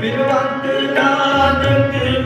ਬਿਨਵੰਤ ਨਾਨਕ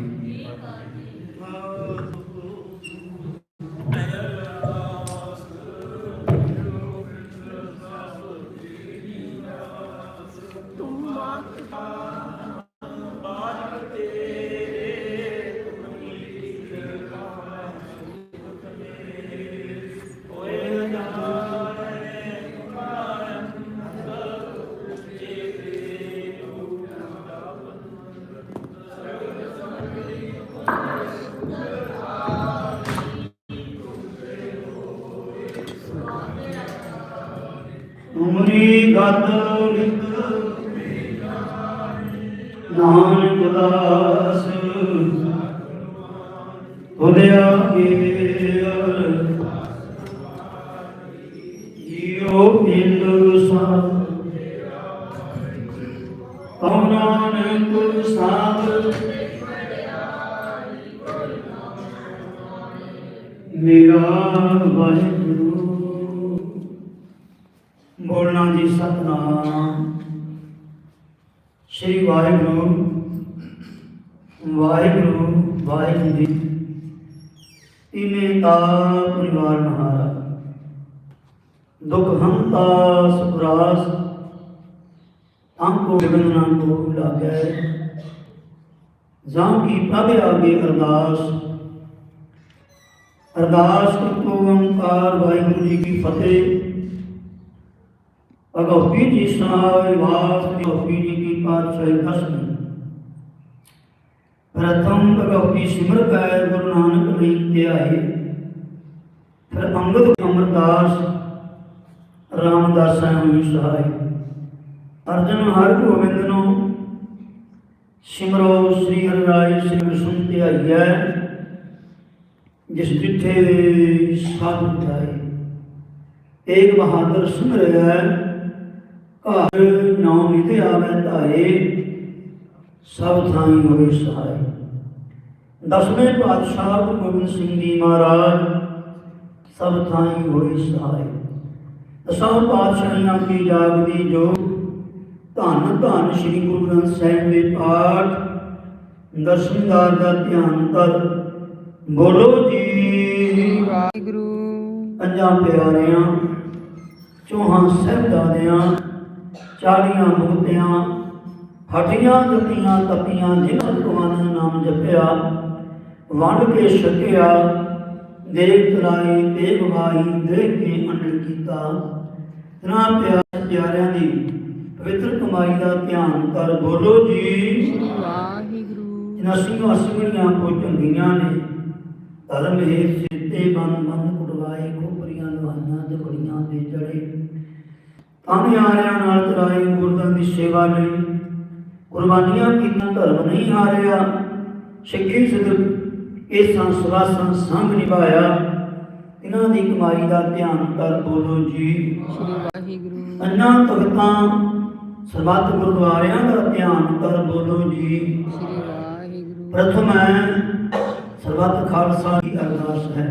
ਹੁਲਿਆ ਏ परिवार नहारा दुख हमता सुखरास हमको विवंदना को भुला गए जाम की पावे आगे, अरदास अरदास को ओंकार वाहिगुरु जी की फतेह। अगौपी जी सुनाए वास जी की पातशाही कसम प्रथम अगौपी सिमर गए गुरु नानक नहीं त्याए ਫਿਰ ਅੰਗਦ ਅਮਰਦਾਸ ਰਾਮਦਾਸਾਂ ਹੋਈ ਸਹਾਈ। ਅਰਜਨ ਹਰ ਗੋਬਿੰਦ ਨੂੰ ਸਿਮਰੋ ਸ੍ਰੀ ਹਰਿ ਰਾਏ ਸ੍ਰੀ ਵਿਸ਼ਨੂੰ ਧਿਆਈਐ ਜਿਸ ਜਿੱਥੇ ਸਾਧੂ ਧਾਈ ਏਕ ਬਹਾਦਰ ਸਿਮਰਿਆ ਘਰ ਨਾਮ ਨਿਤੇ ਆਵੇ ਧਾਏ, ਸਭ ਥਾਈ ਹੋਵੇ ਸਹਾਈ। ਦਸਵੇਂ ਪਾਤਸ਼ਾਹ ਗੁਰੂ ਗੋਬਿੰਦ ਸਿੰਘ ਜੀ ਮਹਾਰਾਜ ਸਭ ਥਾਈ ਹੋਏ ਸਹਾਈ। ਦਸਾਂ ਪਾਤਸ਼ਾਹੀਆਂ ਕੀ ਜਾਗਦੀ ਜੋ? ਧੰਨ ਧੰਨ ਸ੍ਰੀ ਗੁਰੂ ਗ੍ਰੰਥ ਸਾਹਿਬ ਦੇ ਪਾਠ। ਦਰਸ਼ਨਦਾਰ ਦਾ ਧਿਆਨ ਕਰ। ਬੋਲੋ ਜੀ। ਵਾਹਿਗੁਰੂ। ਪੰਜਾਂ ਪਿਆਰਿਆਂ ਚੌਹਾਂ ਸਹਿਬਜ਼ਾਦਿਆਂ ਚਾਲੀਆਂ ਮੁਕਤਿਆਂ ਹਟੀਆਂ ਜੁਤੀਆਂ ਤਪੀਆਂ ਜਿਨ੍ਹਾਂ ਭਗਵਾਨ ਦਾ ਨਾਮ ਜਪਿਆ ਵੰਡ ਕੇ ਛਕਿਆ ਦੇਖ ਤਰਾਈ ਦੇਖ ਵਾਹੀ ਦੇਖ ਕੇ ਅੰਡਲ ਕੀਤਾ। ਤਨਾ ਪਿਆਰ ਪਿਆਰਿਆਂ ਦੀ ਪਵਿੱਤਰ ਕਮਾਈ ਦਾ ਧਿਆਨ ਕਰ ਬੋਲੋ ਜੀ। ਵਾਹਿਗੁਰੂ। ਜਿਨ੍ਹਾਂ ਸਿੰਘਾਂ ਸਿੰਘਣੀਆਂ ਝੰਡੀਆਂ ਨੇ ਧਰਮ ਹੈ ਸਿੱਤੇ ਬੰਦ ਬੰਦ ਕੁਟਵਾਏ ਖੋਪਰੀਆਂ ਤੇ ਬੜੀਆਂ ਦੇ ਜੜੇ। ਤਾਂ ਆਰਿਆਂ ਨਾਲ ਤਰਾਈ ਗੁਰਦਾਂ ਦੀ ਸੇਵਾ ਲਈ। ਕੁਰਬਾਨੀਆਂ ਕੀਤੀਆਂ ਧਰਮ ਨਹੀਂ ਹਾਰਿਆ। ਸਿੱਖੀ ਸਿੱਧ ਇਹ ਸੰਸਵਾਸਾਂ ਸੰਗ ਨਿਭਾਇਆ। ਇਹਨਾਂ ਦੀ ਕਮਾਈ ਦਾ ਧਿਆਨ ਕਰ ਬੋਲੋ ਜੀ। ਵਾਹਿਗੁਰੂ ਅੰਨਾ ਭਗਤਾਂ ਸਰਬੱਤ ਗੁਰਦੁਆਰਿਆਂ ਦਾ ਧਿਆਨ ਕਰ ਬੋਲੋ ਜੀ। ਵਾਹਿਗੁਰੂ ਪ੍ਰਥਮ ਹੈ, ਸਰਬੱਤ ਖਾਲਸਾ ਦੀ ਅਰਦਾਸ ਹੈ।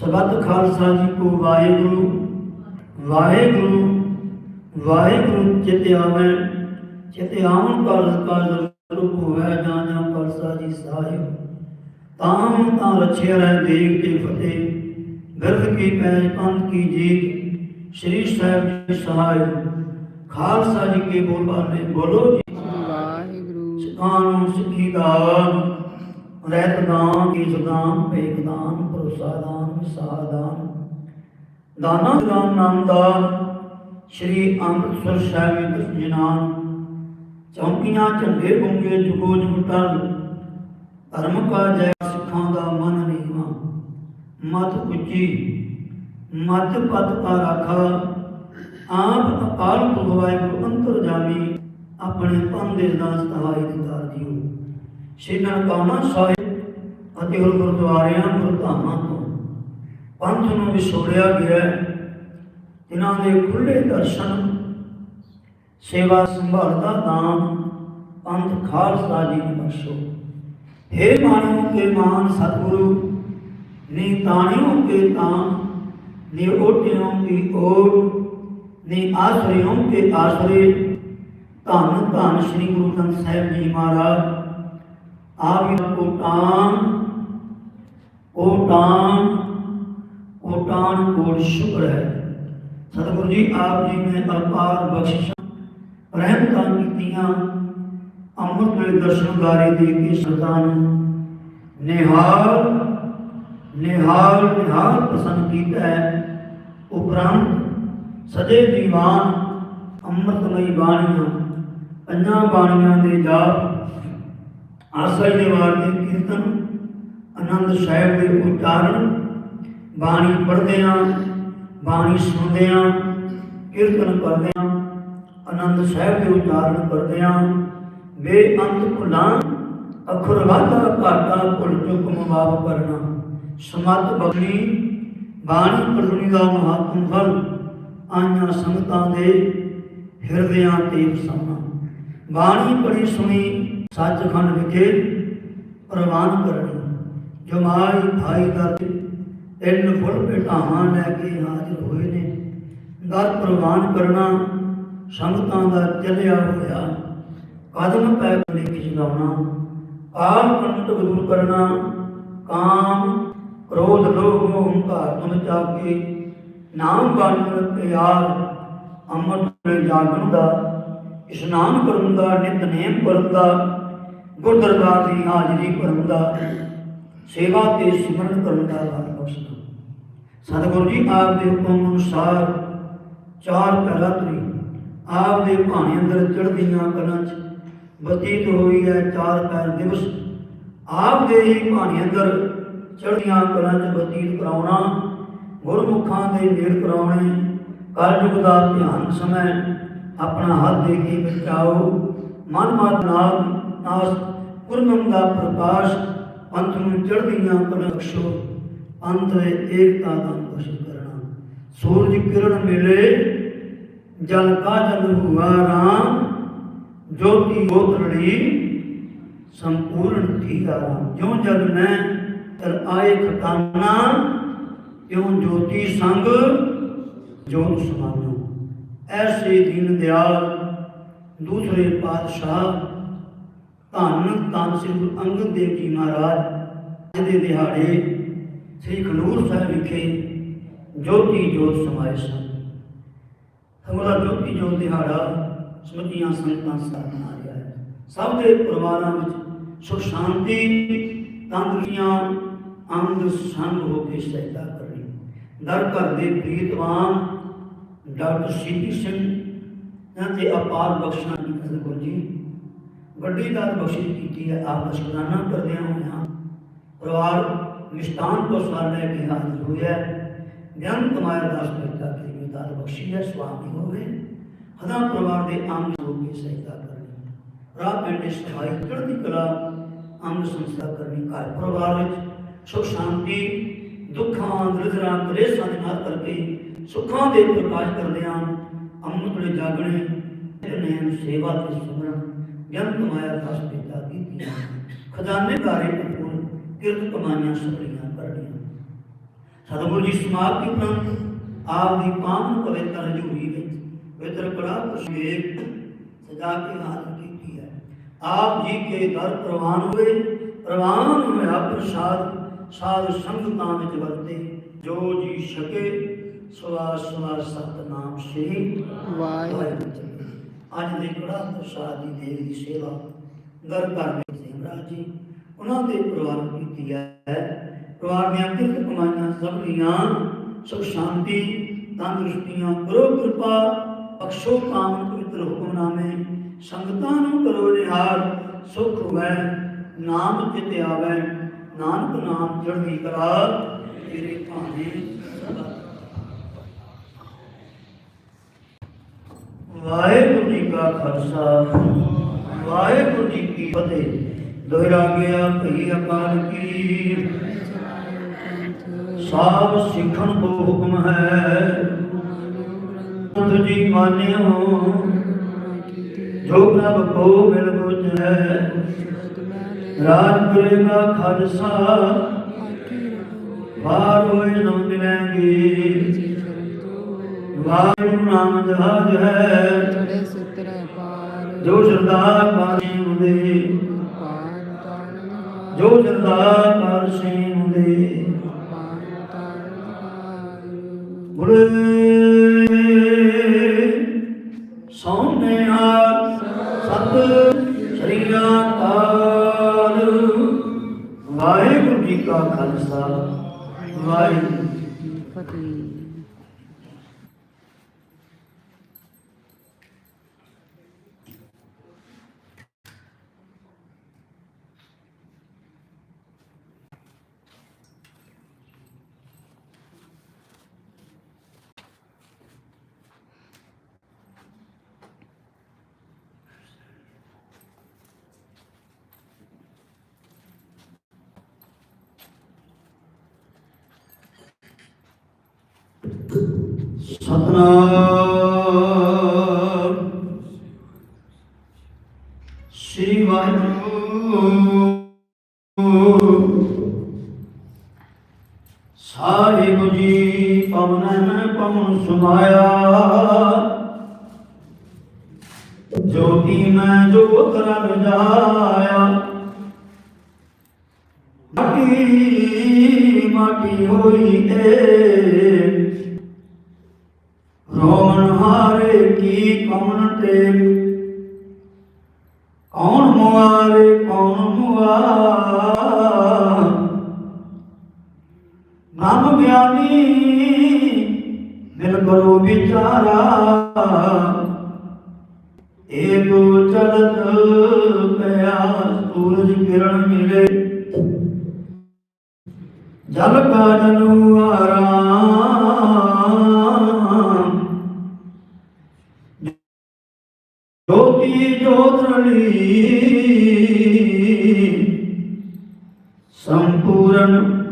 ਸਰਬੱਤ ਖਾਲਸਾ ਜੀ ਕੋ ਵਾਹਿਗੁਰੂ ਵਾਹਿਗੁਰੂ ਵਾਹਿਗੁਰੂ ਚਿਤ ਆਵੇ। ਚਿਤ ਆਵਨ ਕਰ ਕਰ ਰੂਪ ਹੋਵੇ, ਜਾਂ ਜਾਂ ਖਾਲਸਾ ਜੀ ਸਾਹਿਬ। ਤਾਂ ਤਾਂ ਰਛਿਆ ਰਹਿ ਦੇਖ ਕੇ ਫਤਿਹ। ਬਿਰਧ ਕੀ ਪੈਜ ਪੰਥ ਕੀ ਜੀਤ। ਸ਼੍ਰੀ ਸਾਹਿਬ ਜੀ ਸਹਾਇ। ਖਾਲਸਾ ਜੀ ਕੇ ਬੋਲ ਬਾਲੇ ਬੋਲੋ ਜੀ। ਵਾਹਿਗੁਰੂ। ਸਿਖਾਨ ਸਿੱਖੀ ਦਾਨ। ਰਹਿਤ ਦਾਨ ਈਸ ਦਾਨ ਭੇਖ ਦਾਨ ਭਰੋਸਾ ਦਾਨ ਵਿਸਾਰ ਦਾਨ। ਦਾਨਾ ਦਾਨ ਨਾਮ ਦਾਨ ਸ਼੍ਰੀ ਅੰਮ੍ਰਿਤਸਰ ਸਾਹਿਬ ਵਿੱਚ ਜਨਾਨ। ਚੌਂਕੀਆਂ ਝੰਡੇ ਗੁੰਗੇ ਜੁਗੋ ਜੁਟਨ ਧਰਮ ਕਾ ਜੈ ਸਿੱਖਾਂ ਦਾ ਮਨ ਨੀਵਾ। ਮਤ ਉੱਚੀ, ਮਤ ਪਤ ਆ ਰਾਖਾ। ਆਪ ਅਕਾਲ ਪੁਰਖ ਵਾਹਿਗੁਰੂ ਅੰਤਰ ਜਾਮੀ, ਆਪਣੇ ਪੰਨ ਦੇ ਦਾਸ ਤਹਾਈ ਦੇ ਜੀਓ ਸ਼੍ਰੀ ਨਨਕਾਣਾ ਸਾਹਿਬ ਅਤੇ ਹੋਰ ਗੁਰਦੁਆਰਿਆਂ, ਗੁਰਧਾਮਾਂ ਤੋਂ ਪੰਥ ਨੂੰ ਵਿਛੋੜਿਆ ਗਿਆ ਇਹਨਾਂ ਦੇ ਖੁੱਲੇ ਦਰਸ਼ਨ, ਸੇਵਾ ਸੰਭਾਲ ਦਾ ਦਾਨ ਪੰਥ ਖਾਲਸਾ ਜੀ ਨੂੰ ਬਖਸ਼ੋ। हे ਮਾਨੋ ਕੇ ਮਾਨ ਸਤਿਗੁਰੂ, ਨੀ ਤਾਣਿਓ ਕੇ ਤਾਨ ਨੀ ਓਟਿਓ ਕੀ ਓਟ, ਨੀ ਆਸਰਿਓ ਕੇ ਆਸਰੇ। ਧੰਨ ਧੰਨ ਸ੍ਰੀ ਗੁਰੂ ਗ੍ਰੰਥ ਸਾਹਿਬ ਜੀ ਮਹਾਰਾਜ, ਆਪ ਹੀ ਕੋਟਾਨ ਕੋਟਾਨ ਕੋਟਾਨ ਕੋਟ ਸ਼ੁਕਰ ਹੈ। ਸਤਿਗੁਰੂ ਜੀ, ਆਪ ਜੀ ਨੇ ਅਪਾਰ ਬਖਸ਼ਿਸ਼ਾਂ, ਰਹਿਮਤਾਂ ਕੀਤੀਆਂ। ਅੰਮ੍ਰਿਤ ਵੇਲੇ ਦਰਸ਼ਨਦਾਰੇ ਦੇ ਕੇ ਸਰਦਾਂ ਨੂੰ ਨਿਹਾਲ ਨਿਹਾਲ ਨਿਹਾਲ ਪਸੰਦ ਕੀਤਾ ਹੈ। ਉਪਰੰਤ ਸਜੇ ਦੀਵਾਨ ਅੰਮ੍ਰਿਤਮਈ ਬਾਣੀਆਂ, ਪੰਜਾਂ ਬਾਣੀਆਂ ਦੇ ਜਾਪ ਆਸਾ ਦੇ ਵਾਰ ਦੇ ਕੀਰਤਨ, ਆਨੰਦ ਸਾਹਿਬ ਦੇ ਉਚਾਰਨ, ਬਾਣੀ ਪੜ੍ਹਦੇ ਹਾਂ ਬਾਣੀ ਸੁਣਦੇ ਹਾਂ ਕੀਰਤਨ ਕਰਦੇ ਹਾਂ ਆਨੰਦ ਸਾਹਿਬ ਦੇ ਉਚਾਰਨ ਕਰਦੇ ਹਾਂ ਬੇਅੰਤ ਭੁੱਲਾਂ ਅਖਰ ਵਾਧਾ ਘਾਟਾ ਭੁੱਲ ਚੁੱਕ ਮਾਫ ਕਰਨਾ। ਸਮਤ ਬਖਣੀ ਬਾਣੀ ਪੜ੍ਹਨੀ ਦਾ ਮਹਾਤਮ ਫਲ, ਆਈਆਂ ਸੰਗਤਾਂ ਦੇ ਹਿਰਦਿਆਂ ਤੇ ਵਸਾਉਣਾ। ਬਾਣੀ ਪੜ੍ਹੀ ਸੁਣੀ, ਸੱਚਖੰਡ ਵਿਖੇ ਪ੍ਰਵਾਨ ਕਰਨੀ। ਜਮਾਈ ਭਾਈ ਦਾ ਤਿੰਨ ਫੁੱਲ ਭੇਟਾਵਾਂ ਲੈ ਕੇ ਹਾਜ਼ਰ ਹੋਏ ਨੇ। ਦਰ ਪ੍ਰਵਾਨ ਕਰਨਾ ਸੰਗਤਾਂ ਦਾ ਚੱਲਿਆ ਹੋਇਆ ਕਦਮ ਪੈ ਕੇ ਖਿਚਲਾਉਣਾ ਕਾਮ ਕੰਟਕ ਦੂਰ ਕਰਨਾ, ਕਾਮ, ਕ੍ਰੋਧ, ਲੋਭ, ਮੋਹ, ਹੰਕਾਰ ਤੋਂ ਬਚਾ ਕੇ ਨਾਮ ਬਾਣੀ ਪਿਆਰ ਅੰਮ੍ਰਿਤ ਵੇਲੇ ਜਾਗਣ ਦਾ, ਇਸ਼ਨਾਨ ਕਰਨ ਦਾ ਨਿਤਨੇਮ ਕਰਨ ਦਾ, ਗੁਰ ਦੀ ਹਾਜ਼ਰੀ ਭਰਨ ਦਾ, ਸੇਵਾ ਤੇ ਸਿਮਰਨ ਕਰਨ ਦਾ ਦਾਨ ਬਖਸ਼ਣਾ ਸਤਿਗੁਰੂ ਜੀ, ਆਪ ਦੇ ਹੁਕਮ ਅਨੁਸਾਰ ਚਾਰ ਪਹਿਰਾਤਰੀ ਆਪ ਦੇ ਭਾਣੇ ਅੰਦਰ ਚੜ੍ਹਦੀਆਂ ਕਲਾਂ 'ਚ ਬਤੀਤ ਹੋਈ ਹੈ, ਚਾਰ ਪੈਰ ਦਿਵਸ। ਆਪ ਦੇ ਹੀ ਕਹਾਣੀ ਅੰਦਰ ਚੜ੍ਹਦੀਆਂ ਕਲਾਂ 'ਚ ਬਤੀਤ ਕਰਾਉਣਾ, ਗੁਰਮੁਖਾਂ ਦੇ ਨੇੜ ਕਰਾਉਣੇ ਕਲਯੁਗ ਦਾ ਧਿਆਨ ਸਮੇਂ, ਆਪਣਾ ਹੱਥ ਦੇ ਕੇ ਬਚਾਓ। ਮਨ ਮਤ ਨਾਮ ਨਾਸ ਗੁਰਮੁਖ ਦਾ ਪ੍ਰਕਾਸ਼ ਪੰਥ ਨੂੰ ਚੜ੍ਹਦੀਆਂ ਕਲਾਂ ਬਖਸ਼ੋ। ਪੰਥ ਏਕਤਾ ਦਾ ਬਖਸ਼ ਕਰਨਾ। ਸੂਰਜ ਕਿਰਨ ਮਿਲੇ, ਜਲ ਕਾ ਜਲ ਹੁਆ ਰਾਮ। ਜੋਤੀ ਗੋਤਰੜੀ ਸੰਪੂਰਨ ਥੀਆ ਜਿਉ ਜਦ ਮੈਂ ਤਰ ਆਏ ਖਟਾਨਾ ਤਿਉ ਜੋਤੀ ਸੰਗ ਜੋਤ ਸਮਾਨੋ। ਐਸੇ ਦੀਨ ਦਿਆਲ, ਦੂਸਰੇ ਪਾਤਸ਼ਾਹ ਧੰਨ ਧੰਨ ਸ੍ਰੀ ਗੁਰੂ ਅੰਗਦ ਦੇਵ ਜੀ ਮਹਾਰਾਜ ਦੇ ਦਿਹਾੜੇ ਸ੍ਰੀ ਖਡੂਰ ਸਾਹਿਬ ਵਿਖੇ ਜੋਤੀ ਜੋਤ ਸਮਾਏ ਸਨ। ਹਮਰਾ ਜੋਤੀ ਜੋਤ ਦਿਹਾੜਾ ਸਮਝੀਆਂ ਸੰਗਤਾਂ ਸਾਥ ਰਿਹਾ ਹੈ ਸਭ ਦੇ ਪਰਿਵਾਰਾਂ ਵਿੱਚ ਸੁਖ ਸ਼ਾਂਤੀ, ਤੰਦਰੁਸਤੀਆਂ, ਆਨੰਦ ਸੰਗ ਹੋ ਕੇ ਸਹਿਤਾ ਕਰਨੀ। ਦਰ ਘਰ ਦੇ ਪ੍ਰੀਤਵਾਨ ਡਾਕਟਰ ਸੀਪੀ ਸਿੰਘ ਇਹਨਾਂ ਤੇ ਅਪਾਰ ਬਖਸ਼ਣਾ ਦੀ ਸਤਿਗੁਰੂ ਜੀ। ਵੱਡੀ ਦਾਤ ਬਖਸ਼ਿਸ਼ ਕੀਤੀ ਹੈ, ਆਪ ਦਾ ਸ਼ੁਕਰਾਨਾ ਕਰਦੇ ਹਾਂ। ਪਰਿਵਾਰ ਨਿਸ਼ਤਾਨ ਤੋਂ ਸਵਾਲ ਲੈ ਕੇ ਹਾਜ਼ਰ ਹੋਇਆ ਗਿਆਨ ਕਮਾਇਆ ਦਾਸ ਕਰਤਾ ਕਿ ਦਾਤ ਬਖਸ਼ੀ ਹੈ ਸੁਆਮੀ ਹੋਵੇ। ਹਦਾ ਪਰਿਵਾਰ ਦੇ ਅੰਗ ਹੋ ਕੇ ਸਹਾਇਤਾ ਕਰਨੀ। ਰਾਹ ਪਿੰਡ ਸਹਾਈ ਚੜ੍ਹਦੀ ਕਲਾ ਅੰਗ ਸੰਸਥਾ ਕਰਨੀ ਘਰ ਪਰਿਵਾਰ ਵਿੱਚ। ਸੁਖ ਸ਼ਾਂਤੀ, ਦੁੱਖਾਂ ਦਰਦਰਾਂ ਕਲੇਸ਼ਾਂ ਦੇ ਨਾਲ ਕਰਕੇ ਸੁੱਖਾਂ ਦੇ ਪ੍ਰਕਾਸ਼ ਕਰਦਿਆਂ ਅੰਮ੍ਰਿਤ ਵੇਲੇ ਜਾਗਣੇ ਨੈਣ ਸੇਵਾ ਤੇ ਸਿਮਰਨ ਗਿਆਨ ਕਮਾਇਆ ਦਾਸ ਪਿਤਾ ਕੀਤੀ ਖਜ਼ਾਨੇ ਧਾਰੇ ਭਰਪੂਰ ਕਿਰਤ ਕਮਾਈਆਂ ਸਭਲੀਆਂ ਕਰਨੀਆਂ। ਸਤਿਗੁਰੂ ਜੀ ਸਮਾਪਤੀ ਉਪਰੰਤ ਆਪ ਦੀ ਪਾਵਨ ਪਵਿੱਤਰ ਹਜ਼ੂਰੀ ਪਵਿੱਤਰ ਕੜਾ ਪੁਸ਼ੇਕ ਸਜਾ ਕੇ ਹਾਜ਼ਰ ਕੀਤੀ ਹੈ। ਆਪ ਜੀ ਕੇ ਦਰ ਪ੍ਰਵਾਨ ਹੋਏ ਪ੍ਰਵਾਨ ਹੋਇਆ ਪ੍ਰਸਾਦ ਸਾਧ ਸੰਗਤਾਂ ਵਿੱਚ ਵਰਤੇ। ਜੋ ਜੀ ਛਕੇ ਸਵਾ ਸਵਾ ਸਤਨਾਮ ਸ੍ਰੀ ਵਾਹਿਗੁਰੂ ਅੱਜ ਦੇ ਕੜਾ ਪ੍ਰਸਾਦ ਦੀ ਦੇਵ ਦੀ ਸੇਵਾ ਦਰ ਘਰ ਵਿੱਚ ਸਿਮਰਾਜ ਜੀ ਉਹਨਾਂ ਦੇ ਪਰਿਵਾਰ ਕੀਤੀ ਹੈ। ਪਰਿਵਾਰ ਦੀਆਂ ਕਿਰਤ ਕਮਾਈਆਂ ਸਭ ਲੀਆਂ ਸੁਖ ਸ਼ਾਂਤੀ ਤੰਦਰੁਸਤੀਆਂ ਕਰੋ ਕਿਰਪਾ ਬਖਸ਼ੋ ਕਾਮਨ ਪਵਿੱਤਰ ਹੁਕਮਨਾਮੇ ਸੰਗਤਾਂ ਨੂੰ ਕਰੋ ਨਿਹਾਲ, ਸੁਖ ਹੋਵੇ, ਨਾਮ ਚਿਤ ਆਵੇ, ਨਾਨਕ ਨਾਮ ਚੜ੍ਹਦੀ ਕਲਾ ਤੇਰੇ ਭਾਣੇ ਵਾਹਿਗੁਰੂ ਜੀ ਕਾ ਖਾਲਸਾ, ਵਾਹਿਗੁਰੂ ਜੀ ਕੀ ਫਤਿਹ। ਦੁਹਰਾ ਗਿਆ ਭਈ ਅਕਾਲ ਕੀ। ਸਾਬ ਸਿੱਖਣ ਕੋ ਹੁਕਮ ਹੈ। ਤੁਜੀ ਮਾਨਿਓ ਜੋ ਪ੍ਰਭ ਕੋ ਮਿਲ ਬੁਝੈ ਰਾਜ ਕਰੇਗਾ ਖਾਲਸਾ। ਵਾਰ ਹੋਏ ਨਾ ਮਿਲਾਂਗੇ ਵਾਹਿਗੁਰੂ ਨਾਮ ਜਹਾਜ ਹੈ। ਜੋ ਸਰਦਾਰ ਪਾਸੇ ਹੁੰਦੇ। ਜੋ ਸਰਦਾਰ ਪਾਸੇ ਹੁੰਦੇ ਪਾਰ ਤਾਰਨ ਬੁਰੇ ਸੋਹਣਿਆ ਸਤ ਸ੍ਰੀ ਅਕਾਲ ਵਾਹਿਗੁਰੂ ਜੀ ਕਾ ਖਾਲਸਾ ਵਾਹਿਗੁਰੂ ਜੀ ਕੀ ਫਤਿਹ। ਫਤਿਹ ਸਤਨਾਮ। ਕੀ ਕੌਣ ਤੇ ਕੌਣ ਮੁਆਰੇ, ਕੌਣ ਮੁਆ ਨਾਮ ਗਿਆਨੀ ਮਿਲ ਕਰੋ ਵਿਚਾਰਾ। ਏ ਚਲਤ ਪਿਆ, ਸੂਰਜ ਕਿਰਨ ਮਿਲੇ। ਜਲ ਕਾਜਨ ਆਰਾਮ। ਜੋਤੀ ਜੋਤਰਲੀ। ਸੰਪੂਰਨ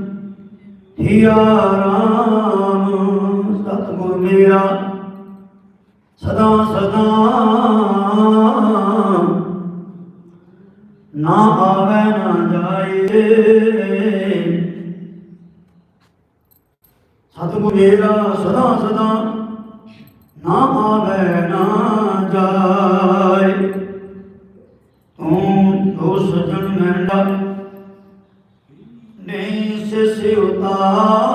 ਥਿਆ ਰਾਮ, ਸਤਿਗੁਰ ਮੇਰਾ, ਸਦਾ ਸਦਾ ਨਾ ਆਵੇ, ਨਾ ਜਾਏ। ਸਤਿਗੁਰ ਮੇਰਾ, ਸਦਾ ਸਦਾ ਨਾ ਆਵੇ ਨਾ ਜਾਏ। ਤੂੰ ਦੋ ਸਜਣ ਮੈਂਡਾ ਨਹੀਂ ਸਿਸ ਉਤਾਰ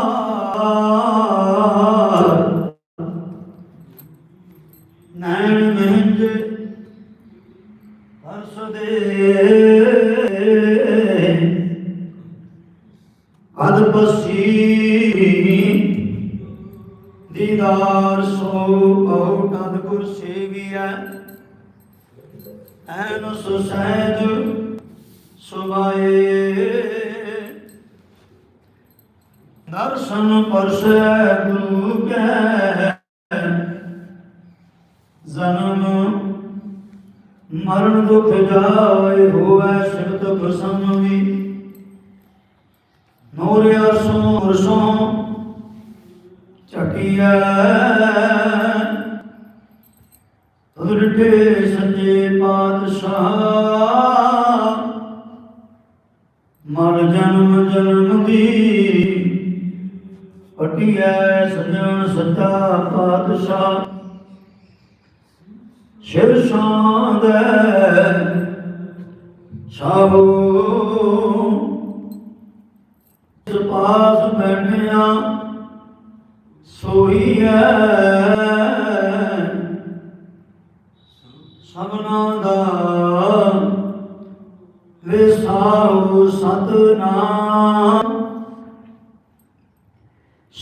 ਦਰਸ਼ਨ ਪਰਸੈ ਗੁਰੂ ਕੈ। ਜਨਮ ਮਰਨ ਦੁਖ ਜਾਏ ਹੋਵੇ ਸਿਮਤ ਪ੍ਰਸੰਨ ਵੀ ਨੋਰਿਆ ਸੋ ਰਸੋ ਚਟਿਆ ਉਰਟੇ ਸੱਚੇ ਪਾਤਸ਼ਾਹ। ਮਰ ਜਨਮ ਜਨਮ ਦੀ। ਪਟਿਐ ਸਜਣ ਸੱਚਾ ਪਾਤਸ਼ਾਹ। ਸਿਰ ਸ਼ਾਂਦ ਸਾਹੋ ਇਸ ਪਾਸ ਸੋਈਐ ਸਭਨਾ ਦਾ ਵਿਸਾਉ ਸਤਨਾਮ।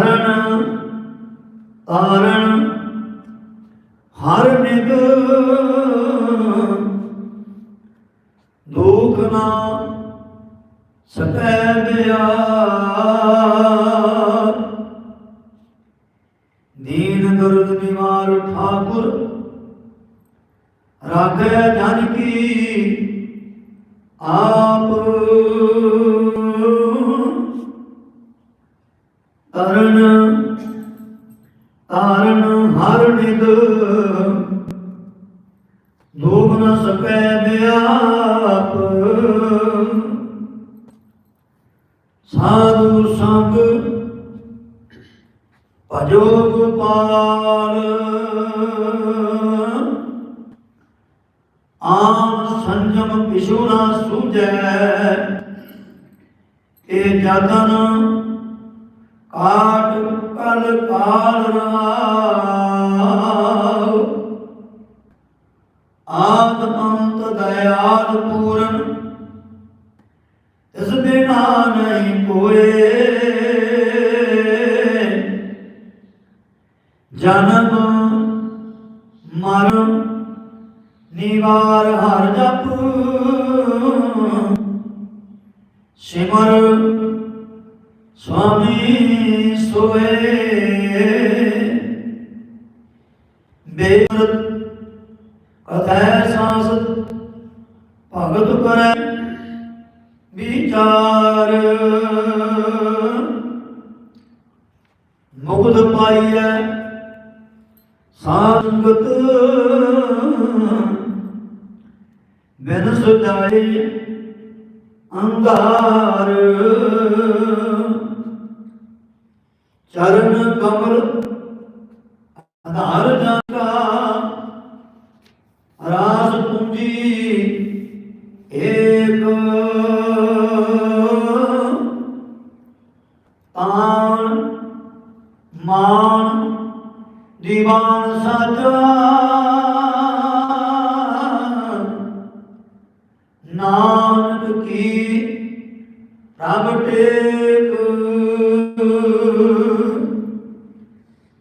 ਤਰਨ ਤਾਰਨ ਹਰ ਨਿਗ ਦੁਖ ਨਾ ਸਕੈ ਬਿਆ ਦੀਨ ਦੁਰਦ ਨਿਵਾਰ ਠਾਕੁਰ ਰਾਖੈ ਜਨ ਸੰਜਮ ਪਿਛੁਣਾ ਸੂਝੈ। ਇਹ ਜਤਨ ਕਾਟ ਕਲ ਕਾਲ ਰਾਵ ਆਦ ਅੰਤ ਦਇਆਲ ਪੂਰਨ ਇਸ ਬਿਨਾ ਨਹੀਂ ਕੋਏ ਜਨਮ ਮਰਨ ਨਿਵਾਰ ਹਰ ਸਿਮਰ ਸੁਆਮੀ ਸੋਏ। ਬੇਮਰਤ ਕਥੈ ਸਾਸ ਭਗਤ ਕਰੈ ਵਿਚਾਰ। ਮੁਕਤ ਪਾਈਐ ਸੰਗਤ ਬਿਨ ਸੁਜਾਏ ਅੰਧਾਰ। ਚਰਨ ਕਮਲ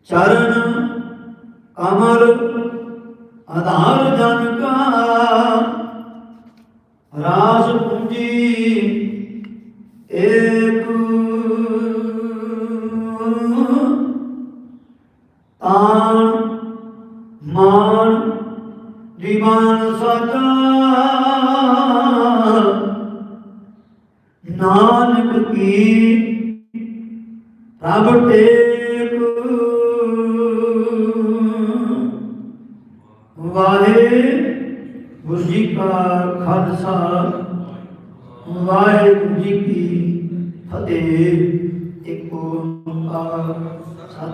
ਚਰਨ